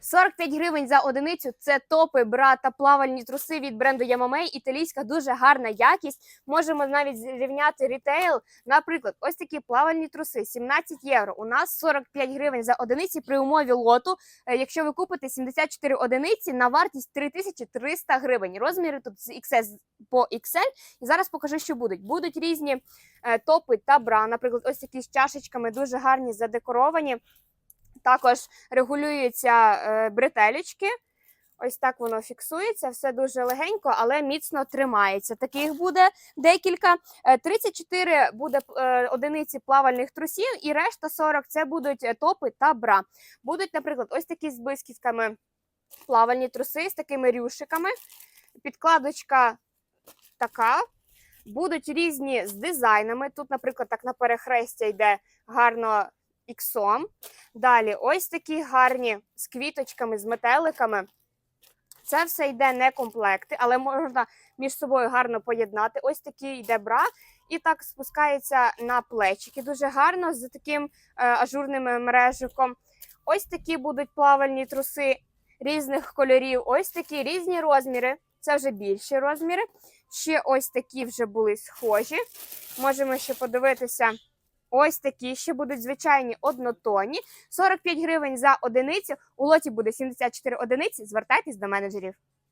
45 гривень за одиницю це топи, бра та плавальні труси від бренду Yamamei. Італійська дуже гарна якість. Можемо навіть зрівняти рітейл. Наприклад, ось такі плавальні труси 17 євро. У нас 45 гривень за одиниці при умові лоту. Е, Якщо ви купите 74 одиниці на вартість 3300 гривень. Розміри тут з XS по XL. І зараз покажу, що будуть. Будуть різні е, топи та бра. Наприклад, ось такі з чашечками дуже гарні, задекоровані. Також регулюються е, бретелечки. Ось так воно фіксується, все дуже легенько, але міцно тримається. Таких буде декілька. Е, 34 буде е, одиниці плавальних трусів, і решта 40 це будуть е, топи та бра. Будуть, наприклад, ось такі з блискітками плавальні труси з такими рюшиками. Підкладочка така. Будуть різні з дизайнами. Тут, наприклад, так на перехрестя йде гарно іксом. Далі ось такі гарні з квіточками, з метеликами. Це все йде не комплекти, але можна між собою гарно поєднати. Ось такий йде бра, і так спускається на плечики. Дуже гарно з таким е, ажурним мережиком. Ось такі будуть плавальні труси різних кольорів. Ось такі різні розміри. Це вже більші розміри. Ще ось такі вже були схожі. Можемо ще подивитися. Ось такі ще будуть звичайні однотонні. 45 гривень за одиницю. У лоті буде 74 одиниці. Звертайтесь до менеджерів.